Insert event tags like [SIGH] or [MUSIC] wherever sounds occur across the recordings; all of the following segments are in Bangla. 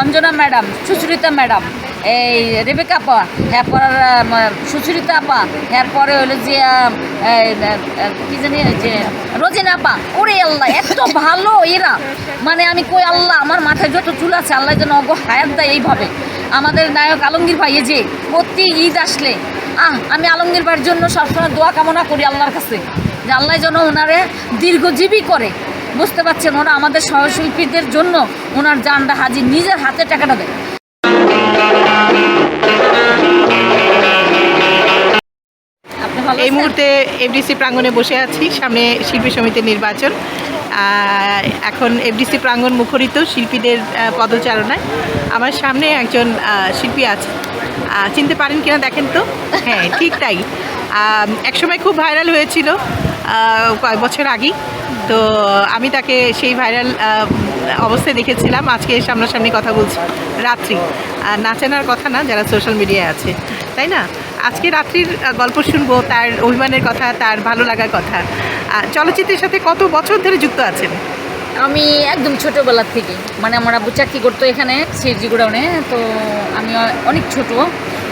অঞ্জনা ম্যাডাম, সুচরিতা ম্যাডাম, এই রেবেকা আপা হ্যাঁ পর সুচরিতা আপা হ্যাঁ পরে হলো যে কি জানি যে, রোজিনা আপা, ওরে আল্লাহ, এত ভালো এরা। মানে আমি কই, আল্লাহ, আমার মাথায় যত চুল আছে, আল্লাহ যেন অগ হায়াত দেয় এইভাবে। আমাদের নায়ক আলমগীর ভাই যে, প্রতি ঈদ আসলে, আহ, আমি আলমগীর ভাইয়ের জন্য সবসময় দোয়া কামনা করি আল্লাহর কাছে, যে আল্লাহ যেন ওনারে দীর্ঘজীবী করে। বুঝতে পারছেন ওরা আমাদের সহশিল্পীদের জন্য ওনার জানটা হাজির নিজের হাতে টাকাটা দেয়। এই মুহূর্তে এফডিসি প্রাঙ্গণে বসে আছি সামনে শিল্পী সমিতির নির্বাচন। এখন এফডিসি প্রাঙ্গণ মুখরিত শিল্পীদের পদচারণায়। আমার সামনে একজন শিল্পী আছে। চিনতে পারেন কিনা দেখেন তো? হ্যাঁ ঠিক তাই। একসময় খুব ভাইরাল হয়েছিল। কয়েক বছর আগেই। তো আমি তাকে সেই ভাইরাল অবস্থায় দেখেছিলাম। আজকে সামনাসামনি কথা বলছি। রাত্রি। আর নাচানোর কথা না, যারা সোশ্যাল মিডিয়ায় আছে। তাই না? আজকে রাত্রির গল্প শুনব, তার অভিমানের কথা, তার ভালো লাগার কথা। চলচ্চিত্রের সাথে কত বছর ধরে যুক্ত আছেন? আমি একদম ছোটোবেলার থেকে। মানে আমার আব্বু চাকরি করতো এখানে সিরজি গোডাউনে। তো আমি অনেক ছোট।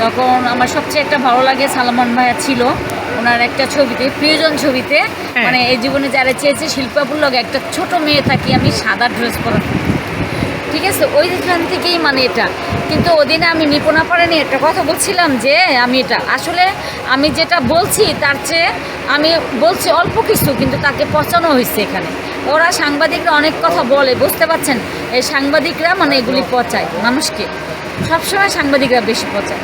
তখন আমার সবচেয়ে একটা ভালো লাগে সালমান ভাইয়া ছিল। ওনার একটা ছবিতে প্রিয়জন ছবিতে হ্যাঁ। মানে এই জীবনে যারা চেয়েছে শিল্পাপুর লগে একটা ছোট মেয়ে থাকি আমি সাদা ড্রেস পরা। ঠিক আছে? ওইখান থেকেই মানে এটা। কিন্তু ওদিনে আমি নিপুণা পারেনি একটা কথা বলছিলাম যে আমি এটা আসলে আমি যেটা বলছি তার চেয়ে আমি বলছি অল্প কিছু কিন্তু তাকে পচানো হয়েছে এখানে। ওরা সাংবাদিকরা অনেক কথা বলে বুঝতে পারছেন? এই সাংবাদিকরা মানে এগুলি পচায় মানুষকে। সবসময় সাংবাদিকরা বেশি পচায়।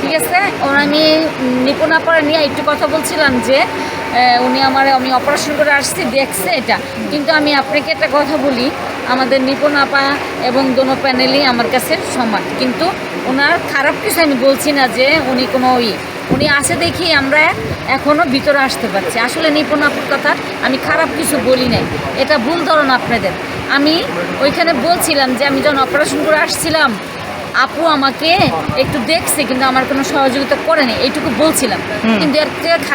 ঠিক আছে? ওর আমি নিপুণা পরে নিয়ে একটু কথা বলছিলাম যে উনি আমার, আমি অপারেশন করে আসছি, দেখছে এটা। কিন্তু আমি আপনাকে একটা কথা বলি, আমাদের নিপুণ আপা এবং দোনো প্যানেলই আমার কাছে সমান। কিন্তু ওনার খারাপ কিছু আমি বলছি না যে, উনি কোনো ই, উনি আসে দেখি আমরা এখনও ভিতরে আসতে পারছি। আসলে নিপুণ আপুর কথা আমি খারাপ কিছু বলি নাই। এটা ভুল ধারণা আপনাদের। আমি ওইখানে বলছিলাম যে, আমি যখন অপারেশন করে আসছিলাম আপু আমাকে একটু দেখছে কিন্তু আমার কোনো সহযোগিতা করেনি। এইটুকু বলছিলাম। কিন্তু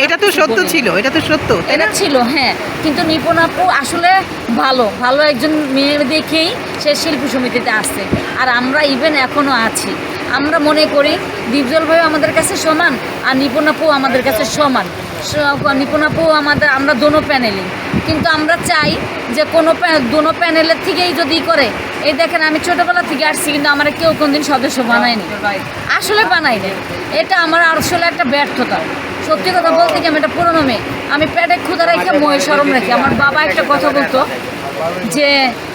এটা তো সত্য ছিল এটা তো সত্য এটা ছিল হ্যাঁ। কিন্তু নিপুণ আপু আসলে ভালো ভালো একজন মেয়ে দেখেই সে শিল্পী সমিতিতে আসছে। আর আমরা ইভেন এখনও আছি। আমরা মনে করি দীপজল ভাই আমাদের কাছে সমান আর নিপুণ আপু আমাদের কাছে সমান। স- নিপুণ আপু আমাদের আমরা দোনো প্যানেলই কিন্তু আমরা চাই যে কোনো দোনো প্যানেলের থেকেই যদি করে এই দেখেন আমি ছোটোবেলা থেকে আসছি কিন্তু আমার কেউ কোনদিন সদস্য বানায়নি। আসলে বানাইনি এটা আমার আসলে একটা ব্যর্থতা। সত্যি কথা বলতে কি আমি এটা পুরনো মেয়ে। আমি প্যাটে ক্ষুদা রেখে মহে সরম রেখে আমার বাবা একটা কথা বলতো যে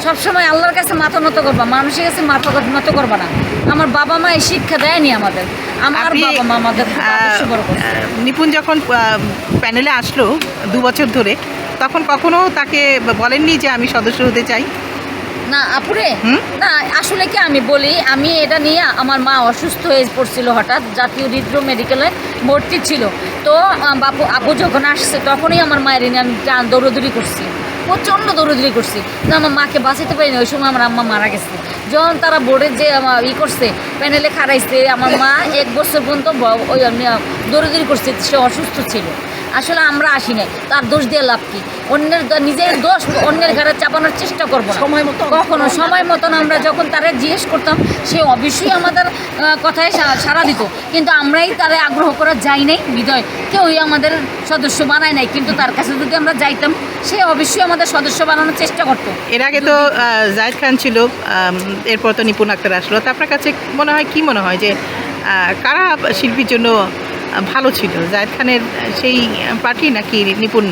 সবসময় আল্লাহর কাছে মাথা নত করবা মানুষের কাছে মাথা নত করবা না। আমার বাবা মা এই শিক্ষা দেয়নি আমাদের। আমার বাবা মা আমাদের নিপুণ যখন প্যানেলে আসলো দু বছর ধরে তখন কখনো তাকে বলেননি যে আমি সদস্য হতে চাই? না আপুরে? না আসলে কি আমি বলি আমি এটা নিয়ে আমার মা অসুস্থ হয়ে পড়ছিল হঠাৎ জাতীয় হৃদ্র মেডিকেলে ভর্তি ছিল। তো বাপু আপু যখন আসছে তখনই আমার মায়ের নিয়ে আমি দৌড়দৌড়ি করছি। প্রচণ্ড দৌড়দৌড়ি করছি। না আমার মাকে বাঁচাতে পারিনি ওই সময় আমার আম্মা মারা গেছে। যখন তারা বোর্ডে যে আমার ই করছে প্যানেলে খারাইছে আমার মা এক বছর পর্যন্ত ওই আমি দৌড়দৌড়ি করছে, সে অসুস্থ ছিল। আসলে আমরা আসি নাই। তার দোষ দিয়ে লাভ কি? অন্যের নিজের দোষ অন্যের ঘরে চাপানোর চেষ্টা করব সময় মতো কখনো সময় মতন আমরা যখন তারা জিজ্ঞেস করতাম সে অবশ্যই আমাদের কথায় সা- সাড়া দিত। কিন্তু আমরাই তারা আগ্রহ করা যাই নাই বিদয়। কেউই আমাদের সদস্য বানায় নাই। কিন্তু তার কাছে যদি আমরা যাইতাম সে অবশ্যই আমাদের সদস্য বানানোর চেষ্টা করতো। এর আগে তো আহ, খান ছিল এরপর তো নিপুণ আক্তার আসলো। তো আপনার কাছে মনে হয় কি মনে হয় যে কারা শিল্পীর জন্য ভালো ছিল। জায়েদ খানের সেই পার্টি নাকি নিপুণ?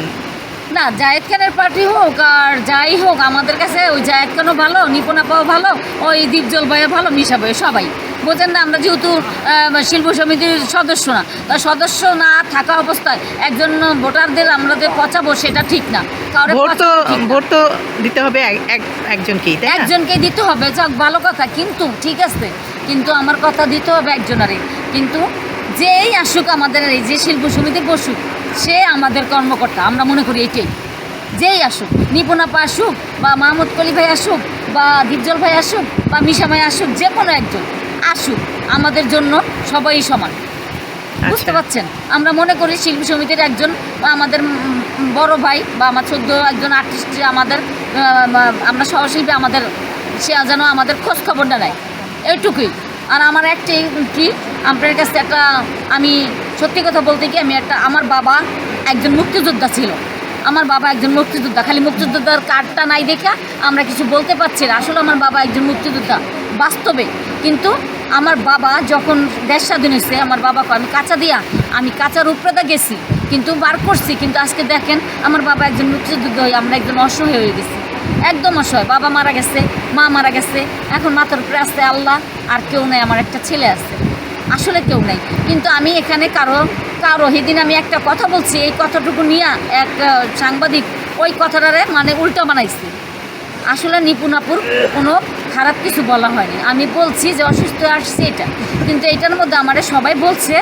না জায়েদ খানের পার্টি হোক আর যাই হোক আমাদের কাছে ওই জায়েদ খানও ভালো নিপুণা পাও ভালো ওই দীপজল ভাইও ভালো মিশা ভাইও সবাই। বোঝেন না আমরা যেহেতু শিল্প সমিতির সদস্য না তা সদস্য না থাকা অবস্থায় একজন ভোটারদের আমরা যে পচাবো সেটা ঠিক না। ভোট তো দিতে হবে এক- এক- একজনকেই একজনকেই দিতে হবে যাক ভালো কথা কিন্তু ঠিক আছে কিন্তু আমার কথা দিতে হবে একজনেরই। কিন্তু যেই আসুক আমাদের এই যে শিল্প সমিতি বসুক সে আমাদের কর্মকর্তা আমরা মনে করি এটাই। যেই আসুক নিপুণাপা আসুক বা মাহমুদ কলি ভাই আসুক বা দীপজল ভাই আসুক বা মিশা ভাই আসুক যে কোনো একজন আসুক আমাদের জন্য সবাই সমান। বুঝতে আচ্ছা। পারছেন? আমরা মনে করি শিল্পী সমিতির একজন বা আমাদের বড় ভাই বা আমার চোদ্দ একজন আর্টিস্ট আমাদের আমরা সহশিল্পী আমাদের সে যেন আমাদের খোঁজ খবরটা নেয়। এইটুকুই আর আমার একটাই কি, আপনার কাছে একটা, আমি সত্যি কথা বলতে কি, আমি একটা, আমার বাবা একজন মুক্তিযোদ্ধা ছিল। আমার বাবা একজন মুক্তিযোদ্ধা, খালি মুক্তিযোদ্ধার কার্ডটা নাই দেখে আমরা কিছু বলতে পারছি না। আসলে আমার বাবা একজন মুক্তিযোদ্ধা, বাস্তবে। কিন্তু আমার বাবা যখন দেশ স্বাধীন হয়েছে, আমার বাবাকে আমি কাঁচা দিয়া, আমি কাঁচার উপরে গেছি, কিন্তু বার করছি। কিন্তু আজকে দেখেন, আমার বাবা একজন মুক্তিযুদ্ধ হয়ে আমরা একজন অসহায় হয়ে গেছি। একদম অসহায়। বাবা মারা গেছে, মা মারা গেছে। এখন মাথার উপরে আসছে আল্লাহ আর কেউ নেই আমার একটা ছেলে আছে। আসলে কেউ নেই। কিন্তু আমি এখানে কারও কারও সেদিন আমি একটা কথা বলছি এই কথাটুকু নিয়ে এক সাংবাদিক ওই কথাটারে মানে উল্টো বানাইছি। আসলে নিপুণাপুর কোনো খারাপ কিছু বলা হয়নি। আমি বলছি যে অসুস্থ আসছে এটা। কিন্তু এটার মধ্যে আমারে সবাই বলছে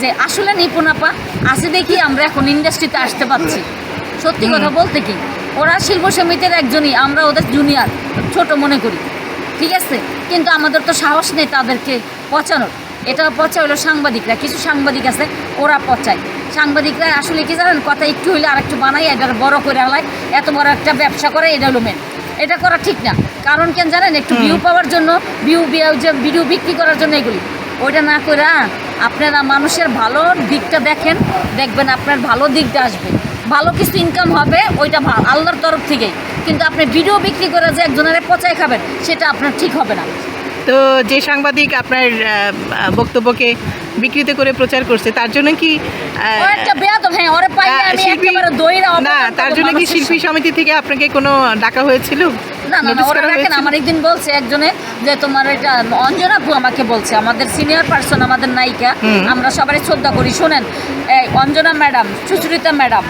যে আসলে নিপুণাপা আছে দেখি আমরা এখন ইন্ডাস্ট্রিতে আসতে পারছি। সত্যি কথা বলতে কি ওরা শিল্প সমিতির একজনই আমরা ওদের জুনিয়র ছোট মনে করি। ঠিক আছে? কিন্তু আমাদের তো সাহস নেই তাদেরকে পচানোর। এটা পচা হলো সাংবাদিকরা কিছু সাংবাদিক আছে ওরা পচায়। সাংবাদিকরা আসলে কি জানেন কথা একটু হইলে আর একটু বানাই এটা বড় করে আলায় এত বড় একটা ব্যবসা করে এটা হলো মেন এটা করা ঠিক না। কারণ কেন জানেন একটু ভিউ পাওয়ার জন্য ভিউ যে ভিডিও বিক্রি করার জন্য এগুলি। ওইটা না করে আপনারা মানুষের ভালো দিকটা দেখেন দেখবেন আপনার ভালো দিকটা আসবে। ভালো কিছু ইনকাম হবে ওইটা ভালো আল্লাহর তরফ থেকেই। কিন্তু আপনি ভিডিও বিক্রি করে যে একজনের পচায় খাবেন সেটা আপনার ঠিক হবে না। তো যে সাংবাদিক আপনার বক্তব্যকে বিকৃত করে প্রচার করছে তার জন্য কি হ্যাঁ না তার জন্য কি শিল্পী সমিতি থেকে আপনাকে কোনো ডাকা হয়েছিল? না না ওরা রাখেন আমার একদিন বলছে একজনে যে তোমার এটা অঞ্জনা আপু আমাকে বলছে আমাদের সিনিয়র পার্সন আমাদের নায়িকা আমরা সবাই শ্রদ্ধা করি। শোনেন এই অঞ্জনা ম্যাডাম সুচরিতা ম্যাডাম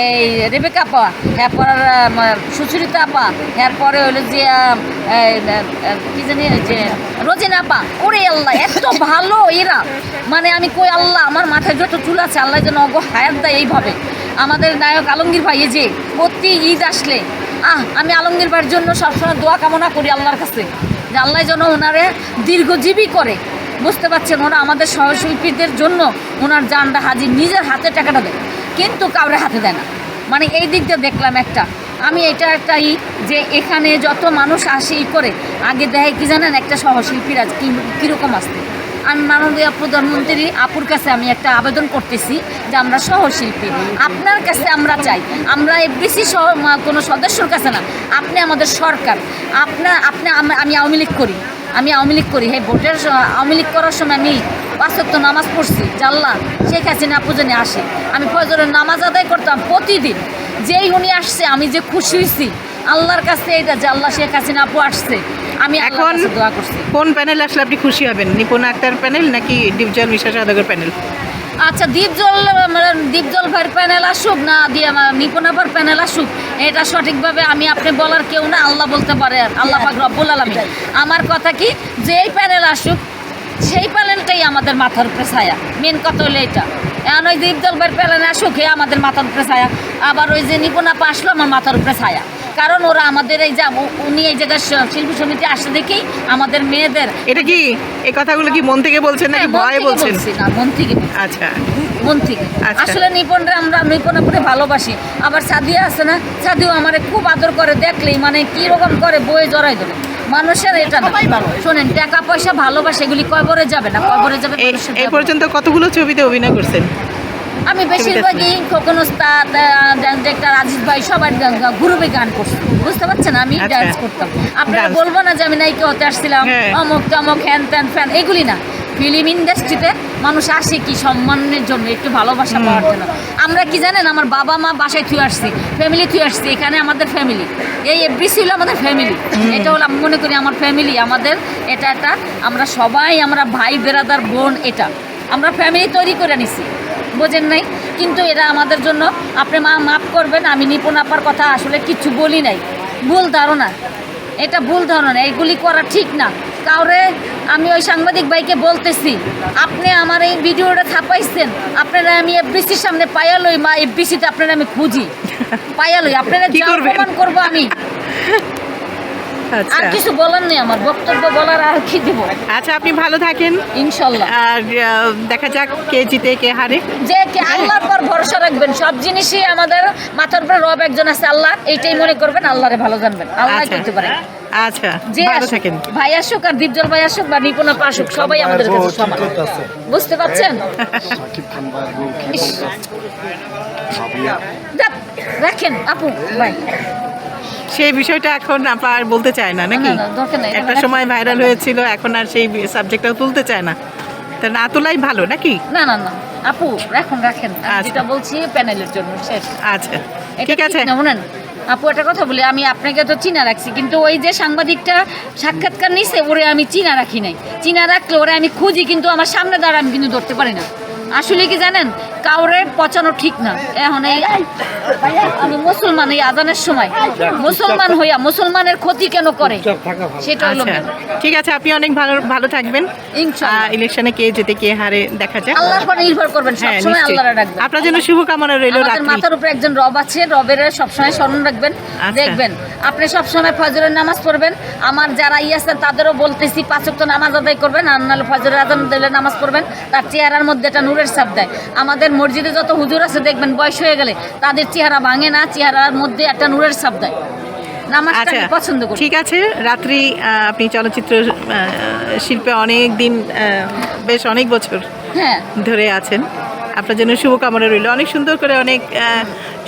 এই রেবেকা আপা এরপর আম, সুচরিতা আপা এরপরে হলো যে কি জানি যে রোজিনা আপা ওরে আল্লাহ এত ভালো এরা। মানে আমি কই আল্লাহ আমার মাথায় যত চুল আছে আল্লাহ যেন অগ হায়াত দেয় এইভাবে। আমাদের নায়ক আলমগীর ভাই এই যে প্রতি ঈদ আসলে আহ, আমি আলমগীর ভাইয়ের জন্য সবসময় দোয়া কামনা করি আল্লাহর কাছে, যে আল্লাহ যেন ওনারে দীর্ঘজীবী করে। বুঝতে পারছেন, ওরা আমাদের সহশিল্পীদের জন্য ওনার জানটা হাজির, নিজের হাতে টাকাটা দেয়, কিন্তু কাউরে হাতে দেয় না। মানে এই দিক দিয়ে দেখলাম একটা, আমি এটা একটা ই যে এখানে যত মানুষ আসে ই করে, আগে দেখে কি জানেন, একটা সহশিল্পীরা কি কীরকম আসতে। আমি মাননীয় প্রধানমন্ত্রী আপুর কাছে আমি একটা আবেদন করতেছি যে আমরা সহশিল্পী। আপনার কাছে আমরা চাই। আমরা এফবিসি সহ কোনো সদস্যর কাছে না। আপনি আমাদের সরকার। আপনার আপনি আমি আওয়ামী লীগ করি। আমি আওয়ামী লীগ করি। হ্যাঁ ভোটের আওয়ামী লীগ করার সময় আমি পাঁচক্ত নামাজ পড়ছি। জাল্লা শেখ হাসিনা পুজনে আসে। আমি ফজরের নামাজ আদায় করতাম প্রতিদিন। যেই উনি আসছে, আমি যে খুশি হয়েছি আল্লাহর কাছে এটা যে আল্লাহ শেখ হাসিনা আপু আসছে আমি এখন এখন দোয়া করছি। কোন প্যানেল আসলে আপনি খুশি হবেন? নিপুণ আক্তার প্যানেল নাকি ডিপজল মিশা সাধকের প্যানেল আচ্ছা দ্বীপজল মানে দ্বীপজল ভাইয়ের প্যানেল আসুক না দিয়ে নিপুণাপার প্যানেল আসুক এটা সঠিকভাবে আমি আপনি বলার কেউ না আল্লাহ বলতে পারে আল্লাহ পাক রব্বুল আলমী আমার কথা কি যে এই প্যানেল আসুক সেই প্যানেলটাই আমাদের মাথার উপরে ছায়া। মেন কথা হলো এটা। এখন ওই দ্বীপজল ভাইয়ের প্যানেল আসুক হে আমাদের মাথার উপরে ছায়া। আবার ওই যে নিপুণাপা আসলো আমার মাথার উপরে ছায়া। কারণ ওরা আমাদের এই যে উনি এই জায়গায় শিল্পী সমিতি আসে দেখেই আমাদের মেয়েদের এটা কি? এই কথাগুলো কি মন থেকে বলছেন নাকি হ্যাঁ, ভয়ে বলছেন? না মন থেকে আচ্ছা। মন থেকে। আচ্ছা। আসলে নিপুণরা আমরা নিপুণাপুরে ভালোবাসি। আবার সাদিয়া আছে না? সাদিও আমার খুব আদর করে দেখলেই মানে কি রকম করে বয়ে জড়াই ধরে। মানুষের এটা না। শোনেন টাকা পয়সা ভালোবাসা এগুলি কবরে যাবে না। কবরে যাবে এই ব্যবহার। পর্যন্ত কতগুলো ছবিতে অভিনয় করছেন? আমি বেশিরভাগই খোকন ওস্তাদ ডিরেক্টর আজিজ ভাই সবার গ্রুপে গান করছি। বুঝতে পারছেন? আমি আচ্ছা। ডান্স করতাম। আপনারা বলব না যে আমি নাইকে হতে আসছিলাম। হ্যাঁ। অমুক তমুক হ্যান ত্যান ফ্যান এগুলি না। ফিল্ম ইন্ডাস্ট্রিতে মানুষ আসে কি সম্মানের জন্য একটু ভালোবাসা পাওয়ার জন্য। আমরা কি জানেন আমার বাবা মা বাসায় থুয়ে আসছি ফ্যামিলি থুয়ে আসছি এখানে আমাদের ফ্যামিলি এই এফবিসি হলো আমাদের ফ্যামিলি এটা হলো আমি মনে করি আমার ফ্যামিলি আমাদের এটা একটা আমরা সবাই আমরা ভাই বেরাদার বোন এটা। আমরা ফ্যামিলি তৈরি করে নিছি। বোঝেন নাই কিন্তু এরা আমাদের জন্য আপনি মা মাফ করবেন আমি নিপুণ আপার কথা আসলে কিছু বলি নাই। ভুল ধারণা। এটা ভুল ধারণা এইগুলি করা ঠিক না। কাউরে আমি ওই সাংবাদিক ভাইকে বলতেছি আপনি আমার এই ভিডিওটা ছাপাইছেন আপনারা আমি এফবিসির সামনে পায়ালই মা এফবিসিতে আপনারা আমি খুঁজি। পায়ালই আপনারা কি যা প্রমাণ করব আমি। [LAUGHS] আর আচ্ছা কিছু বলার নেই আমার বক্তব্য বলার আর কি দেবো? আচ্ছা আপনি ভালো থাকেন। ইনশাল্লাহ। আর দেখা যাক কে জিতে কে হারে। যে কে আল্লাহর পর ভরসা রাখবেন সব জিনিসই আমাদের মাথার উপরে রব একজন আছে আল্লাহ। এইটাই মনে করবেন আল্লাহরে ভালো জানবেন। আল্লাহ আচ্ছা। করতে পারে। আচ্ছা যে থাকেন। ভাই আসুক আর দীপজল ভাই আসুক বা নিপুণা পা আসুক সবাই আমাদের কাছে সমান। বুঝতে পারছেন? রাখেন আপু ভাই। সেই বিষয়টা এখন আর বলতে চায় না নাকি? একটা সময় ভাইরাল হয়েছিল এখন আর সেই সাবজেক্টটাও তুলতে চায় না। তা না তোলাই ভালো নাকি? না না না। আপু এখন রাখেন। আচ্ছা। যেটা বলছি প্যানেলের জন্য শেষ। আচ্ছা ঠিক আছে। না শুনেন আপু একটা কথা বলি আমি আপনাকে তো চিনা রাখছি কিন্তু ওই যে সাংবাদিকটা সাক্ষাৎকার নিছে ওরে আমি চিনা রাখি নাই। চিনা রাখলে ওরে আমি খুঁজি কিন্তু আমার সামনে দাঁড়া আমি কিন্তু ধরতে পারি না। আসলে কি জানেন কাউরে পচানো ঠিক না। এখন এই আমি মুসলমান এই আজানের সময়। মুসলমান হইয়া মুসলমানের ক্ষতি কেন করে? সেটা হলো আচ্ছা। ঠিক আছে আপনি অনেক ভালো ভালো থাকবেন। ইনশাআল্লাহ। ইলেকশনে কে যেতে কে হারে দেখা যাক। আল্লাহর পর নির্ভর করবেন হ্যাঁ সবসময়। আল্লাহরা রাখবেন। আপনার জন্য শুভকামনা রইল রাত্রি। মাথার উপরে একজন রব আছে রবের সবসময় স্মরণ রাখবেন। আচ্ছা। দেখবেন আপনি সবসময় ফজরের নামাজ পড়বেন। আমার যারা ই আছেন তাদেরও বলতেছি পাঁচক নামাজ আদায় করবেন। আর নাহলে ফজরের আজান দিলে নামাজ পড়বেন। তার চেহারার মধ্যে একটা নূরের ছাপ দেয়। আমাদের মসজিদে যত হুজুর আছে দেখবেন বয়স হয়ে গেলে তাদের চেহারা ভাঙে না চেহারার মধ্যে একটা নূরের ছাপ দেয়। আচ্ছা পছন্দ করি। ঠিক আছে রাত্রি আপনি চলচ্চিত্র শিল্পে অনেক দিন বেশ অনেক বছর হ্যাঁ। ধরে আছেন। আপনার জন্য শুভকামনা রইল। অনেক সুন্দর করে অনেক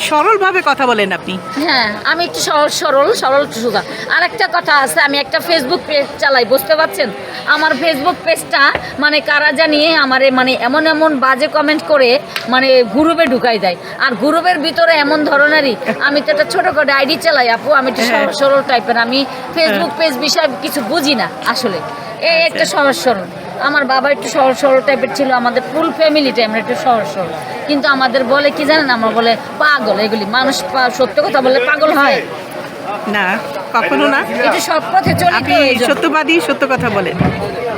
সরলভাবে কথা বলেন আপনি। হ্যাঁ আমি একটু সহজ সরল সরল সুগা। আর একটা কথা আছে আমি একটা ফেসবুক পেজ চালাই বুঝতে পারছেন? আমার ফেসবুক পেজটা মানে কারা জানিয়ে আমারে মানে এমন এমন বাজে কমেন্ট করে মানে গ্রুপে ঢুকাই দেয়। আর গ্রুপের ভিতরে এমন ধরনেরই আমি তো একটা ছোটো করে আইডি চালাই আপু আমি একটু সরল সরল টাইপের আমি ফেসবুক পেজ বিষয়ে কিছু বুঝি না আসলে। এই একটা সহজ সরল। আমার বাবা একটু সহজ সরল টাইপের ছিল আমাদের ফুল ফ্যামিলিটা আমরা একটু সহজ সরল কিন্তু আমাদের বলে কি জানেন আমার বলে পাগল এগুলি মানুষ সত্য কথা বললে পাগল হয়। না কখনো না। এটা সৎ পথে চলি আপনি। সত্যবাদী সত্য কথা বলেন।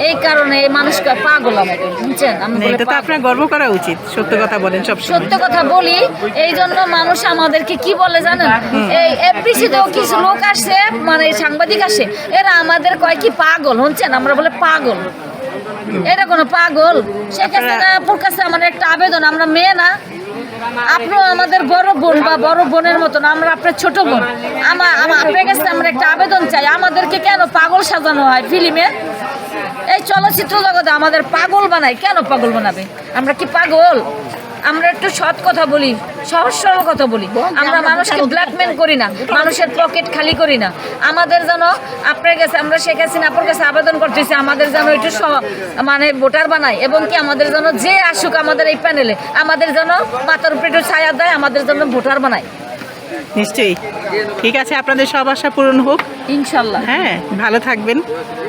এই কারণে এই মানুষকে পাগল আমাকে বুঝছেন? আমি এটা তো আপনার গর্ব করা উচিত সত্য কথা বলেন সব সত্য কথা বলি এই জন্য মানুষ আমাদেরকে কি বলে জানেন? এই এফডিসিতেও কিছু লোক আসছে মানে সাংবাদিক আসে এরা আমাদের কয় কি পাগল শুনছেন? আমরা বলে পাগল। এটা কোনো পাগল। সেক্ষেত্রে আপুর কাছে আমার একটা আবেদন, আমরা মেয়ে না। আপনিও আমাদের বড় বোন বা বড় বোনের মতন, আমরা আপনার ছোট বোন। আমার আপনার কাছে আমরা একটা আবেদন চাই। আমাদেরকে কেন পাগল সাজানো হয় ফিল্মে? এই চলচ্চিত্র জগতে আমাদের পাগল বানায়। কেন পাগল বানাবে? আমরা কি পাগল? আমরা একটু সৎ কথা বলি সহজ সরল কথা বলি। আমরা মানুষকে ব্ল্যাকমেল করি না মানুষের পকেট খালি করি না। আমাদের যেন আপনার কাছে আমরা শেখ হাসিনা আপনার কাছে আবেদন করতেছি আমাদের যেন একটু মানে ভোটার বানায় এবং কি আমাদের যেন যে আসুক আমাদের এই প্যানেলে আমাদের যেন মাথার উপরে একটু ছায়া দেয় আমাদের জন্য ভোটার বানায়। নিশ্চয়ই। ঠিক আছে আপনাদের সব আশা পূরণ হোক। ইনশাল্লাহ। হ্যাঁ ভালো থাকবেন।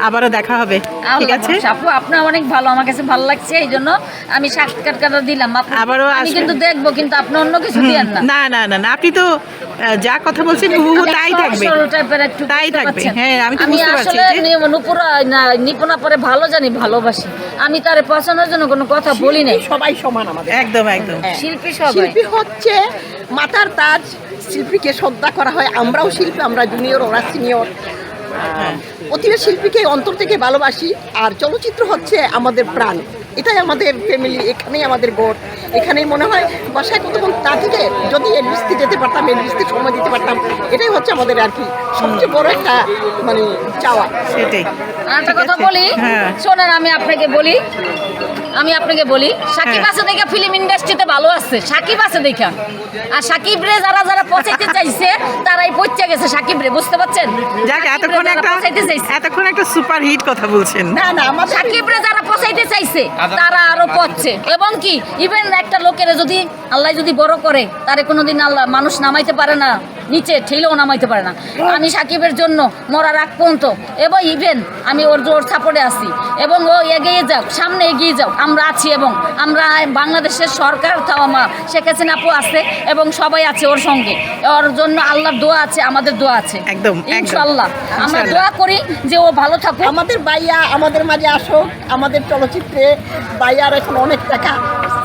আবারও দেখা হবে। ঠিক আছে? আপু আপনার অনেক ভালো আমার কাছে ভালো লাগছে এই জন্য আমি সাক্ষাৎকারটা দিলাম। আপু আবারও আমি কিন্তু দেখব কিন্তু আপনি অন্য কিছু দিয়েন না। না না না না আপনি তো যা কথা বলছেন হুবহু তাই থাকবে। টাইপের একটু তাই থাকবে, হ্যাঁ, আমি তো বুঝতে পারছি আসলে যে- নি- নুপুরা না নিপুণা পরে ভালো জানি ভালোবাসি। আমি তারে পছন্দের জন্য কোনো কথা বলি নাই। সবাই সমান আমাদের। একদম একদম। শিল্পী সবাই। শিল্পী হচ্ছে মাথার তাজ শিল্পীকে শ্রদ্ধা করা হয়, আমরাও শিল্পী, আমরা জুনিয়র ওরা সিনিয়র প্রতিটা শিল্পীকে অন্তর থেকে ভালোবাসি, আর চলচ্চিত্র হচ্ছে আমাদের প্রাণ। এটাই আমাদের ফ্যামিলি এখানেই আমাদের গোট এখানেই মনে হয় বাসায় কতক্ষণ তা থেকে যদি এলবিসতে যেতে পারতাম এলবিসতে সময় দিতে পারতাম এটাই হচ্ছে আমাদের আর কি সবচেয়ে বড় একটা মানে চাওয়া। সেটাই। আর একটা কথা বলি হ্যাঁ। শোনেন আমি আপনাকে বলি আমি আপনাকে বলি সাকিব হ্যাঁ। আছে দেখা ফিল্ম ইন্ডাস্ট্রিতে ভালো আছে সাকিব আছে দেখা। আর সাকিব রে যারা যারা পচাইতে চাইছে তারাই পচে গেছে সাকিব রে বুঝতে পারছেন? যাক এতক্ষণ একটা পচাইতে চাইছে। এতক্ষণ একটা সুপার হিট কথা বলছেন। না না আমাদের সাকিব রে যারা পচাইতে চাইছে তারা আরও পড়ছে এবং কি ইভেন একটা লোকের যদি আল্লাহ যদি বড় করে তারে কোনোদিন আল্লাহ মানুষ নামাইতে পারে না। নিচে ঠেলেও নামাইতে পারে না। আমি সাকিবের জন্য মরার আগ পর্যন্ত এবং ইভেন আমি ওর জোর সাপোর্টে আছি এবং ও এগিয়ে যাও সামনে এগিয়ে যাও আমরা আছি এবং আমরা বাংলাদেশের সরকার তাও আমার শেখ হাসিনা আপু আছে এবং সবাই আছে ওর সঙ্গে। ওর জন্য আল্লাহর দোয়া আছে আমাদের দোয়া আছে। একদম, একদম। ইনশাল্লাহ আমরা দোয়া করি যে ও ভালো থাকুক। আমাদের বাইয়া আমাদের মাঝে আসুক আমাদের চলচ্চিত্রে বাইয়ার এখন অনেক টাকা।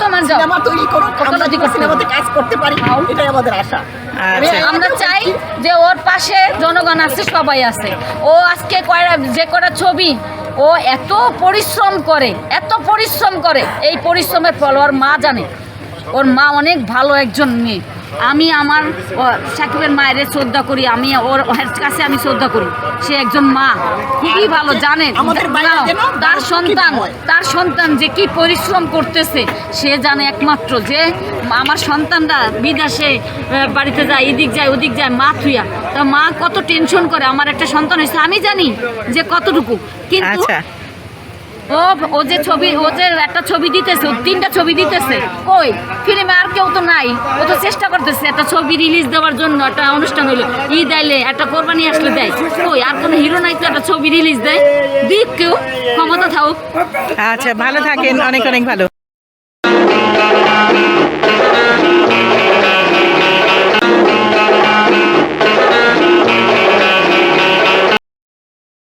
তোমার সিনেমা তৈরি করুক আমরা যদি সিনেমাতে কাজ করতে পারি এটাই আমাদের আশা। আচ্ছা। আমরা চাই যে ওর পাশে জনগণ আছে সবাই আছে। ও আজকে কয়টা যে কটা ছবি ও এত পরিশ্রম করে এত পরিশ্রম করে। এই পরিশ্রমের ফল ওর মা জানে। ওর মা অনেক ভালো একজন মেয়ে। আমি আমার সাকিবের মায়ের শ্রদ্ধা করি আমি ওর ওর কাছে আমি শ্রদ্ধা করি। সে একজন মা খুবই ভালো জানেন তার সন্তান তার সন্তান যে কি পরিশ্রম করতেছে সে জানে একমাত্র যে আমার সন্তানরা বিদেশে বাড়িতে যায় এদিক যায় ওদিক যায় মা থুইয়া। তা মা কত টেনশন করে আমার একটা সন্তান হয়েছে আমি জানি যে কতটুকু। কিন্তু আচ্ছা। ও ও যে ছবি, ও যে একটা ছবি দিতেছে, ও তিনটা ছবি দিতেছে। কই? ফিল্মে আর কেউ তো নাই। ও তো চেষ্টা করতেছে একটা ছবি রিলিজ দেওয়ার জন্য একটা অনুষ্ঠান হইল। ঈদ আইলে একটা কোরবানি আসলে দেয়। কই? আর কোনো হিরো নাই তো একটা ছবি রিলিজ দেয়। দিক কেউ, ক্ষমতা থাকুক। আচ্ছা ভালো থাকেন। অনেক অনেক ভালো।